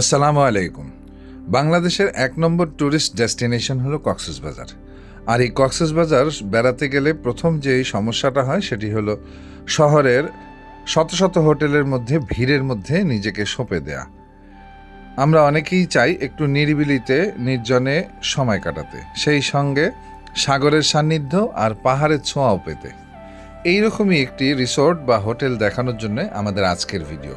আসসালামু আলাইকুম। বাংলাদেশের এক নম্বর ট্যুরিস্ট ডেস্টিনেশন হলো কক্সবাজার আর এই কক্সবাজার বেড়াতে গেলে প্রথম যে সমস্যাটা হয় সেটি হলো শহরের শত শত হোটেলের মধ্যে, ভিড়ের মধ্যে নিজেকে সঁপে দেয়া। আমরা অনেকেই চাই একটু নিরিবিলিতে, নির্জনে সময় কাটাতে। সেই সঙ্গে সাগরের সান্নিধ্য আর পাহাড়ের ছোঁয়াও পেতে। এইরকমই একটি রিসোর্ট বা হোটেল দেখানোর জন্য আমাদের আজকের ভিডিও।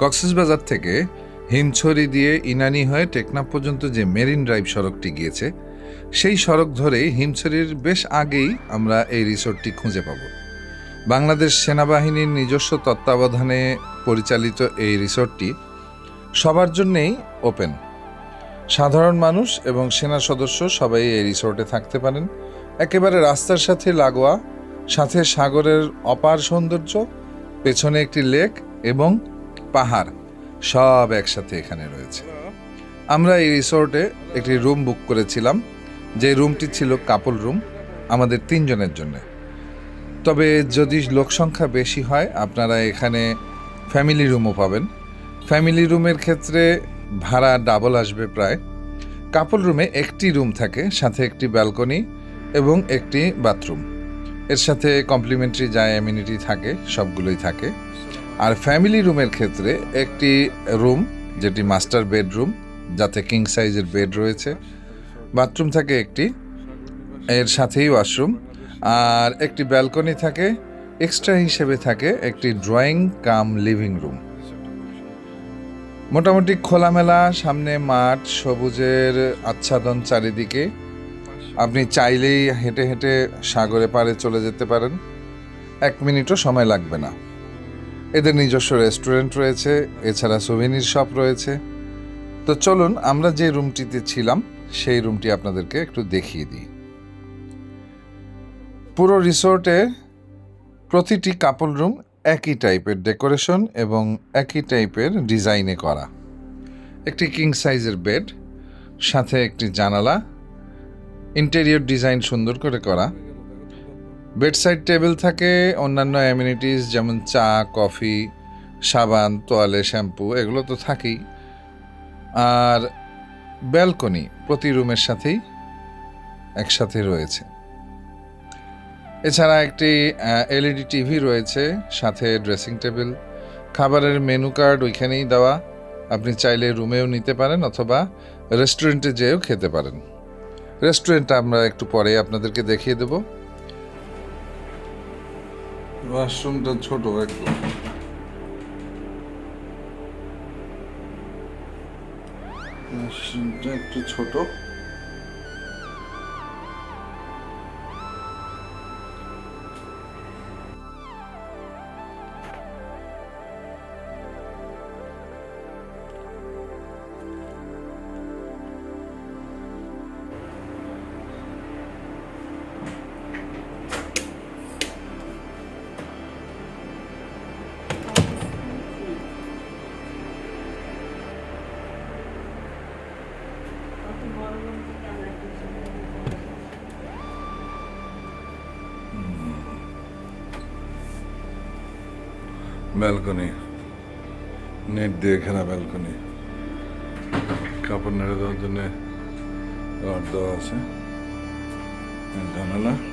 কক্সবাজার থেকে হিমছড়ি দিয়ে ইনানি হয়ে টেকনাফ পর্যন্ত যে মেরিন ড্রাইভ সড়কটি গিয়েছে, সেই সড়ক ধরেই হিমছড়ির বেশ আগেই আমরা এই রিসোর্টটি খুঁজে পাব। বাংলাদেশ সেনাবাহিনীর নিজস্ব তত্ত্বাবধানে পরিচালিত এই রিসোর্টটি সবার জন্যেই ওপেন। সাধারণ মানুষ এবং সেনা সদস্য সবাই এই রিসোর্টে থাকতে পারেন। একেবারে রাস্তার সাথে লাগোয়া, সাথে সাগরের অপার সৌন্দর্য, পেছনে একটি লেক এবং পাহাড়, সব একসাথে এখানে রয়েছে। আমরা এই রিসোর্টে একটি রুম বুক করেছিলাম, যে রুমটি ছিল কাপল রুম, আমাদের তিনজনের জন্য। তবে যদি লোক সংখ্যা বেশি হয়, আপনারা এখানে ফ্যামিলি রুমও পাবেন। ফ্যামিলি রুমের ক্ষেত্রে ভাড়া ডাবল আসবে প্রায়। কাপল রুমে একটি রুম থাকে, সাথে একটি ব্যালকনি এবং একটি বাথরুম। এর সাথে কমপ্লিমেন্টারি যা অ্যামিউনিটি থাকে, সবগুলোই থাকে। আর ফ্যামিলি রুমের ক্ষেত্রে একটি রুম যেটি মাস্টার বেডরুম যাতে কিং সাইজের বেড রয়েছে। বাথরুম থাকে একটি, এর সাথেই ওয়াশরুম আর একটি ব্যালকনি থাকে এক্সট্রা হিসেবে থাকে একটি ড্রয়িং কাম লিভিং রুম মোটামুটি খোলামেলা, সামনে মাঠ, সবুজের আচ্ছাদন চারিদিকে। আপনি চাইলেই হেঁটে হেঁটে সাগরে পাড়ে চলে যেতে পারেন। এক মিনিটও সময় লাগবে না। এদের নিজস্ব রেস্টুরেন্ট রয়েছে, এছাড়া সুভিনির শপ রয়েছে। তো চলুন, আমরা যে রুমটিতে ছিলাম, সেই রুমটি আপনাদেরকে একটু দেখিয়ে দিই। পুরো রিসোর্টে প্রতিটি কাপল রুম একই টাইপের ডেকোরেশন এবং একই টাইপের ডিজাইনে করা। একটি কিং সাইজের বেড সাথে একটি জানালা ইন্টেরিয়র ডিজাইন সুন্দর করে করা। বেডসাইড টেবিল থাকে, অন্যান্য অ্যামিনিটিস যেমন চা কফি সাবান, তোয়ালে শ্যাম্পু এগুলো তো থাকেই। আর ব্যালকনি প্রতি রুমের সাথেই একসাথে রয়েছে। এছাড়া একটি এলইডি টিভি রয়েছে, সাথে ড্রেসিং টেবিল খাবারের মেনু কার্ড ওইখানেই দেওয়া। আপনি চাইলে রুমেও নিতে পারেন অথবা রেস্টুরেন্টে যেয়েও খেতে পারেন। রেস্টুরেন্টটা আমরা একটু পরে আপনাদেরকে দেখিয়ে দেব। ওয়াশরুমটা ছোট একদম। ওয়াশরুমটা একটু ছোট। ব্যালকনি নেট দিয়ে ঘেরা ব্যালকনি কাপড় নেড়ে দেওয়ার জন্যে রড দেওয়া আছে। জানালা।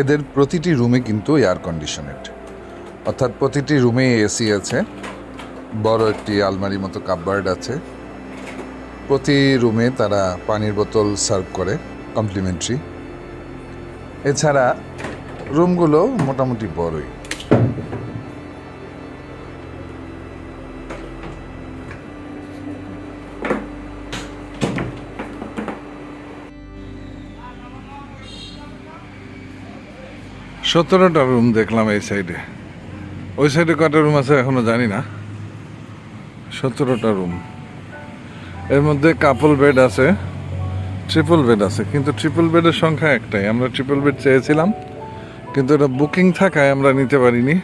এদের প্রতিটি রুমে কিন্তু এয়ার কন্ডিশনেড অর্থাৎ প্রতিটি রুমে এসি আছে, বড় একটি আলমারি মতো কাপবার্ড আছে। প্রতি রুমে তারা পানির বোতল সার্ভ করে কমপ্লিমেন্টারি এছাড়া রুমগুলো মোটামুটি বড়ই। সতেরোটা রুম দেখলাম এই সাইডে ওই সাইডে কটা রুম আছে এখনও জানি না। সতেরোটা রুম এর মধ্যে কাপল বেড আছে ট্রিপল বেড আছে, কিন্তু ট্রিপল বেডের সংখ্যা একটাই। আমরা ট্রিপল বেড চেয়েছিলাম, কিন্তু এটা বুকিং থাকায় আমরা নিতে পারিনি।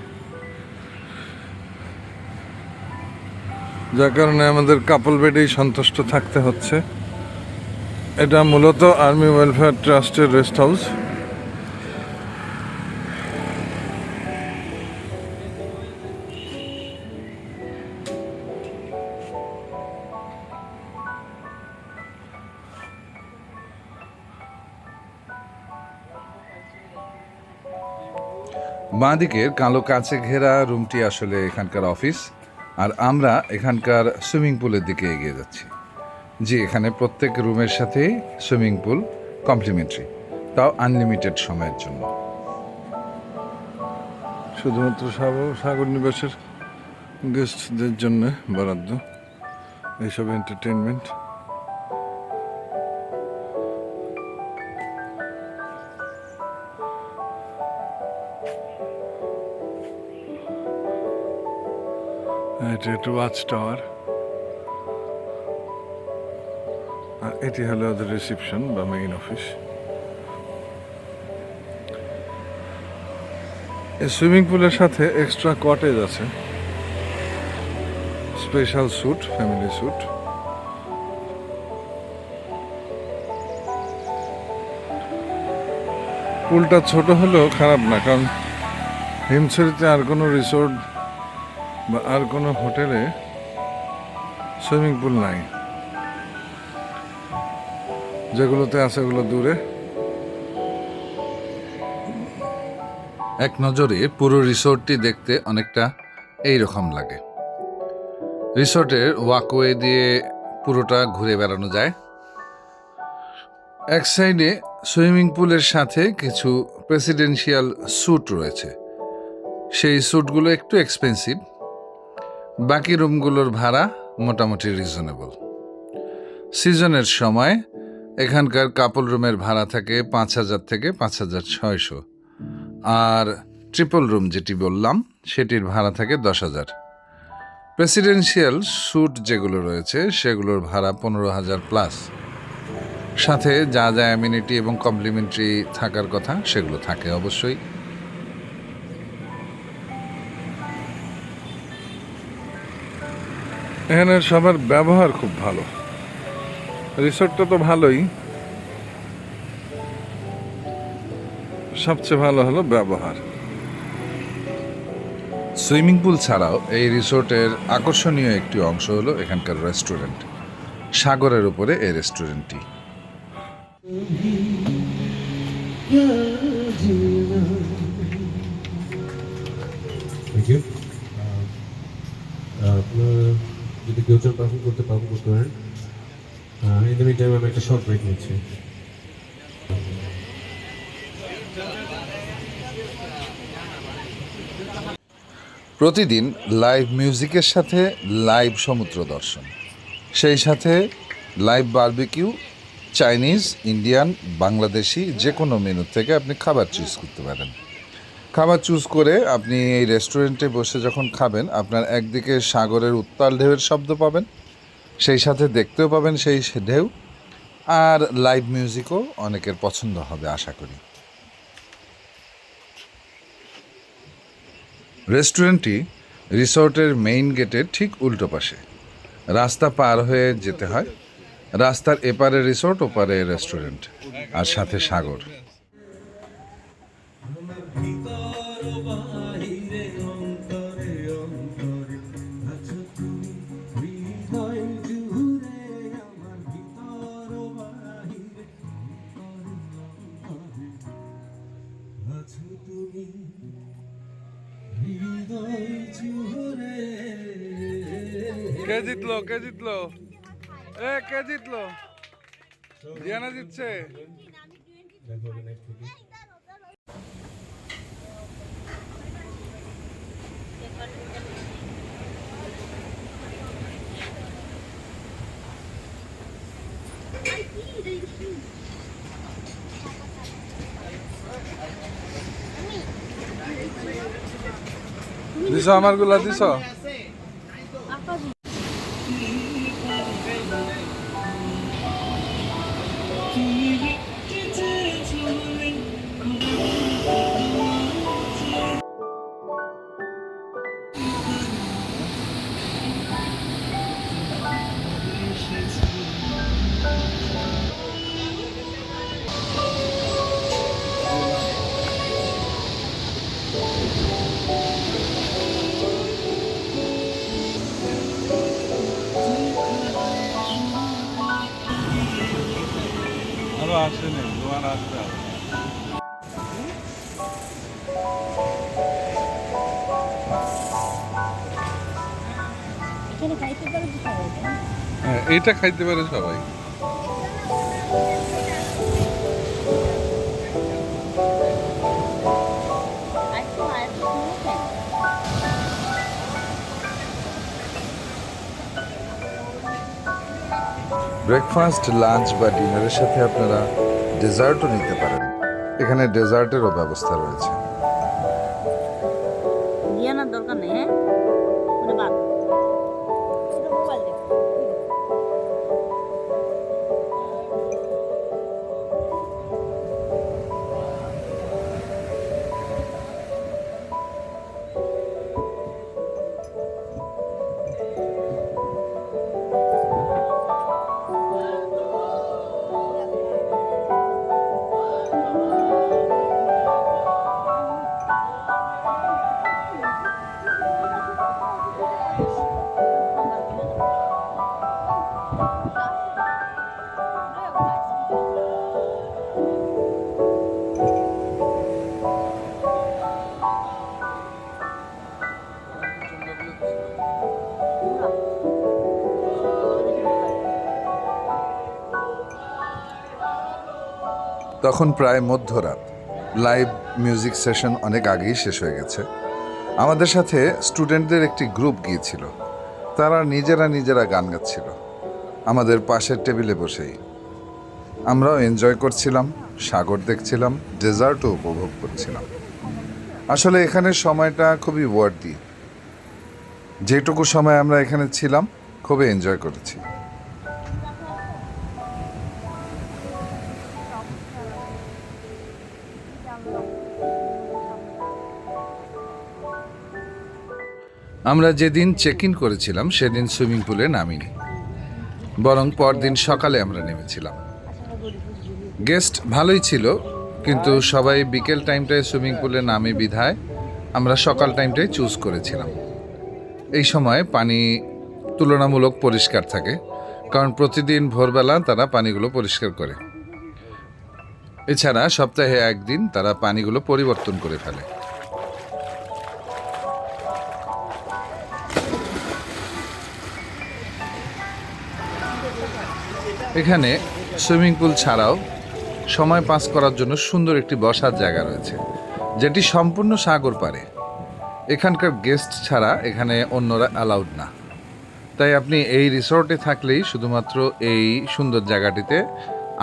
যার কারণে আমাদের কাপল বেডেই সন্তুষ্ট থাকতে হচ্ছে। এটা মূলত আর্মি ওয়েলফেয়ার ট্রাস্টের রেস্ট হাউস বাঁদিকের কালো কাছে ঘেরা রুমটি আসলে এখানকার অফিস, আর আমরা এখানকার সুইমিং পুলের দিকে এগিয়ে যাচ্ছি। জি, এখানে প্রত্যেক রুমের সাথেই সুইমিং পুল কমপ্লিমেন্টারি, তাও আনলিমিটেড সময়ের জন্য। শুধুমাত্র সাগর নিবাসের গেস্টদের জন্য বরাদ্দ। এইসব এন্টারটেনমেন্ট একটু ওয়াচ টাওয়ার আর এটি হলো ওদের রিসিপশন বা মেইন অফিস এই সুইমিং পুলের সাথে এক্সট্রা কটেজ আছে। স্পেশাল স্যুট ফ্যামিলি স্যুট পুলটা ছোট হলেও খারাপ না, কারণ হিমছড়িতে আর কোনো রিসোর্ট বা আর কোনো হোটেলে সুইমিং পুল নাই। যেগুলোতে আছে ওগুলো দূরে। এক নজরে পুরো রিসোর্টটি দেখতে অনেকটা এই রকম লাগে। রিসোর্টের ওয়াকওয়ে দিয়ে পুরোটা ঘুরে বেড়ানো যায়। এক সাইডে সুইমিং পুলের সাথে কিছু প্রেসিডেন্সিয়াল স্যুট রয়েছে। সেই স্যুটগুলো একটু এক্সপেন্সিভ। বাকি রুমগুলোর ভাড়া মোটামুটি রিজনেবল সিজনের সময় এখানকার কাপল রুমের ভাড়া থাকে পাঁচ হাজার থেকে পাঁচ হাজার ছয়শো। আর ট্রিপল রুম যেটি বললাম, সেটির ভাড়া থাকে দশ হাজার। প্রেসিডেন্সিয়াল স্যুট যেগুলো রয়েছে, সেগুলোর ভাড়া পনেরো হাজার প্লাস সাথে যা যা অ্যামিনিটি এবং কমপ্লিমেন্টারি থাকার কথা, সেগুলো থাকে অবশ্যই। এখানে সবার ব্যবহার খুব ভালো। রিসোর্টটা তো ভালোই। সবচেয়ে ভালো হলো ব্যবহার। সুইমিং পুল ছাড়াও এই রিসোর্টের আকর্ষণীয় একটি অংশ হলো এখানকার রেস্টুরেন্ট। সাগরের উপরে এই রেস্টুরেন্টটি। কেউ পারফর্ম করতে পারফর্ম করতে পারেন। ইন দ্য মিন টাইম আমি একটা শর্ট ব্রেক নিচ্ছি। প্রতিদিন লাইভ মিউজিকের সাথে লাইভ সমুদ্র দর্শন। সেই সাথে live barbecue Chinese Indian Bangladeshi যে কোনো মেনু থেকে আপনি খাবার চুজ করতে পারেন। খাবার চুজ করে আপনি এই রেস্টুরেন্টে বসে যখন খাবেন, আপনার একদিকে সাগরের উত্তাল ঢেউয়ের শব্দ পাবেন, সেই সাথে দেখতেও পাবেন সেই ঢেউ, আর লাইভ মিউজিকও অনেকের পছন্দ হবে, আশা করি। রেস্টুরেন্টটি রিসোর্টের মেইন গেটের ঠিক উল্টো পাশে। রাস্তা পার হয়ে যেতে হয়। রাস্তার এপারে রিসোর্ট ওপারে রেস্টুরেন্ট আর সাথে সাগর। কে জিতলো কে জিতলো এ কে জিতলো জিয়ানা জিতছে দিছ আমারগুলা দিছ আসেনি জোয়ার আসবে আবার। এখানে খাইতে পারে তো সবাই তাই না? দিছ আমারগুলা দিছ Thank you. আরেকটু আরেকটু শুনে খাই। ব্রেকফাস্ট লাঞ্চ বা ডিনারের সাথে আপনারা ডেজার্টও নিতে পারেন। এখানে ডেজার্টেরও ব্যবস্থা রয়েছে। তখন প্রায় মধ্যরাত। লাইভ মিউজিক সেশন অনেক আগেই শেষ হয়ে গেছে। আমাদের সাথে স্টুডেন্টদের একটি গ্রুপ গিয়েছিল। তারা নিজেরা নিজেরা গান গাচ্ছিল। আমাদের পাশের টেবিলে বসেই। আমরাও এনজয় করছিলাম, সাগর দেখছিলাম ডেজার্টও উপভোগ করছিলাম। আসলে এখানের সময়টা খুবই ওয়ার্দি যেটুকু সময় আমরা এখানে ছিলাম, খুবই এনজয় করেছি। আমরা যেদিন চেক ইন করেছিলাম, সেদিন সুইমিং পুলে নামিনি। বরং পরদিন সকালে আমরা নেমেছিলাম। গেস্ট ভালোই ছিল, কিন্তু সবাই বিকেল টাইমটায় সুইমিং পুলে নামে বিধায় আমরা সকাল টাইমটাই চুজ করেছিলাম। এই সময় পানি তুলনামূলক পরিষ্কার থাকে, কারণ প্রতিদিন ভোরবেলা তারা পানিগুলো পরিষ্কার করে। এছাড়া সপ্তাহে একদিন তারা পানিগুলো পরিবর্তন করে ফেলে। এখানে সুইমিং পুল ছাড়াও সময় পাস করার জন্য সুন্দর একটি বসার জায়গা রয়েছে, যেটি সম্পূর্ণ সাগর পারে এখানকার গেস্ট ছাড়া এখানে অন্যরা অ্যালাউড না। তাই আপনি এই রিসর্টে থাকলেই শুধুমাত্র এই সুন্দর জায়গাটিতে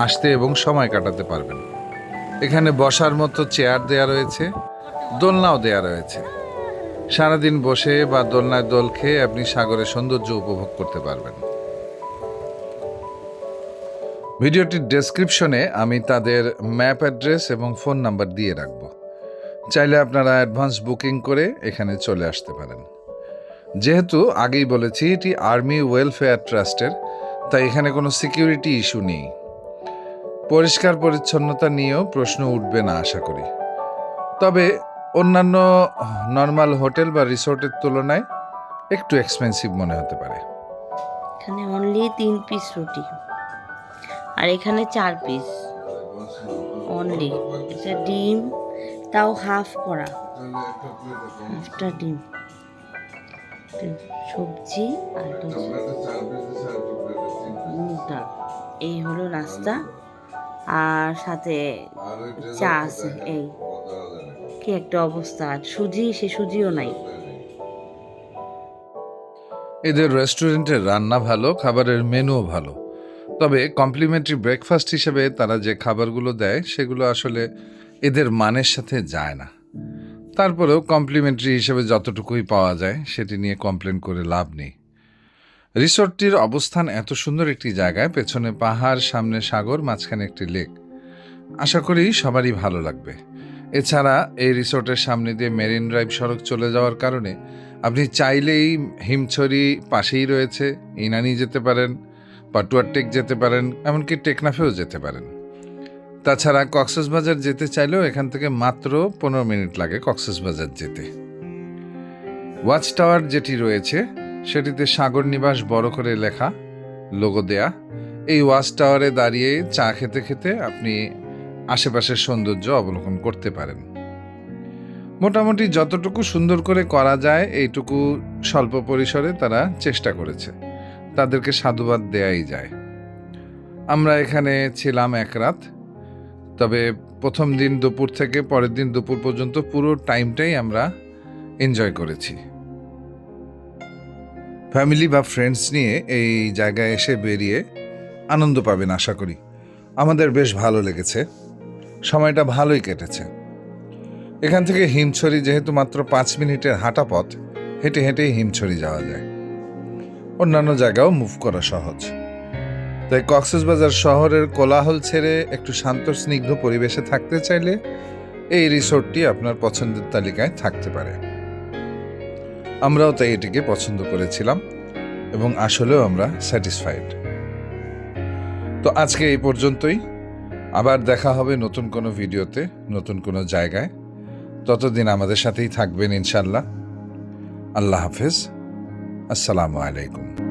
আসতে এবং সময় কাটাতে পারবেন। এখানে বসার মতো চেয়ার দেয়া রয়েছে, দোলনাও দেয়া রয়েছে। সারাদিন বসে বা দোলনায় দোল খেয়ে আপনি সাগরের সৌন্দর্য উপভোগ করতে পারবেন। ভিডিওটির ডেসক্রিপশনে আমি তাদের ম্যাপ অ্যাড্রেস এবং ফোন নাম্বার দিয়ে রাখব। চাইলে আপনারা অ্যাডভান্স বুকিং করে এখানে চলে আসতে পারেন। যেহেতু আগেই বলেছি, এটি আর্মি ওয়েলফেয়ার ট্রাস্টের তাই এখানে কোনো সিকিউরিটি ইস্যু নেই। পরিষ্কার পরিচ্ছন্নতা নিয়েও প্রশ্ন উঠবে না, আশা করি। তবে অন্যান্য নর্মাল হোটেল বা রিসোর্টের তুলনায় একটু এক্সপেন্সিভ মনে হতে পারে। এখানে অনলি তিন পিস রুটি। আর এখানে চার পিস অনলি এটা ডিম, তাও হাফ করা। হাফটা ডিম। সবজি আর এই হলো নাস্তা আর সাথে চা আছে। এই। কি একটা অবস্থা। আর সুজি, সে সুজিও নাই। এদের রেস্টুরেন্টের রান্না ভালো, খাবারের মেনুও ভালো। তবে কমপ্লিমেন্টারি ব্রেকফাস্ট হিসেবে তারা যে খাবারগুলো দেয়, সেগুলো আসলে এদের মানের সাথে যায় না। তারপরেও কমপ্লিমেন্টারি হিসেবে যতটুকুই পাওয়া যায়, সেটি নিয়ে কমপ্লেন করে লাভ নেই। রিসোর্টটির অবস্থান এত সুন্দর একটি জায়গায়, পেছনে পাহাড়, সামনে সাগর, মাঝখানে একটি লেক আশা করি সবারই ভালো লাগবে। এছাড়া এই রিসোর্টের সামনে দিয়ে মেরিন ড্রাইভ সড়ক চলে যাওয়ার কারণে আপনি চাইলেই হিমছড়ি পাশেই রয়েছে, ইনানি যেতে পারেন। পাটুয়ারটেক যেতে পারেন, এমনকি টেকনাফেও যেতে পারেন। তাছাড়া কক্সবাজার যেতে চাইলেও এখান থেকে মাত্র পনেরো মিনিট লাগে কক্সবাজার যেতে। ওয়াচ টাওয়ার যেটি রয়েছে, সেটিতে সাগর নিবাস বড় করে লেখা, লোগো দেয়া। এই ওয়াচ টাওয়ারে দাঁড়িয়ে চা খেতে খেতে আপনি আশেপাশের সৌন্দর্য অবলোকন করতে পারেন। মোটামুটি যতটুকু সুন্দর করে করা যায়, এইটুকু স্বল্প পরিসরে তারা চেষ্টা করেছে। তাদেরকে সাধুবাদ দেয়াই যায়। আমরা এখানে ছিলাম এক রাত, তবে প্রথম দিন দুপুর থেকে পরের দিন দুপুর পর্যন্ত পুরো টাইমটাই আমরা এনজয় করেছি। ফ্যামিলি বা ফ্রেন্ডস নিয়ে এই জায়গায় এসে বেরিয়ে আনন্দ পাবেন আশা করি। আমাদের বেশ ভালো লেগেছে। সময়টা ভালোই কেটেছে। এখান থেকে হিমছড়ি যেহেতু মাত্র পাঁচ মিনিটের হাঁটা পথ হেঁটে হেঁটেই হিমছড়ি যাওয়া যায়। অন্যান্য জায়গাও মুভ করা সহজ। তাই কক্সবাজার শহরের কোলাহল ছেড়ে একটু শান্ত, স্নিগ্ধ পরিবেশে থাকতে চাইলে এই রিসোর্টটি আপনার পছন্দের তালিকায় থাকতে পারে। আমরাও তাই এটিকে পছন্দ করেছিলাম এবং আসলেও আমরা স্যাটিসফাইড তো আজকে এই পর্যন্তই। আবার দেখা হবে নতুন কোনো ভিডিওতে, নতুন কোনো জায়গায়। ততদিন আমাদের সাথেই থাকবেন ইনশাল্লাহ আল্লাহ হাফেজ। আসসালামু আলাইকুম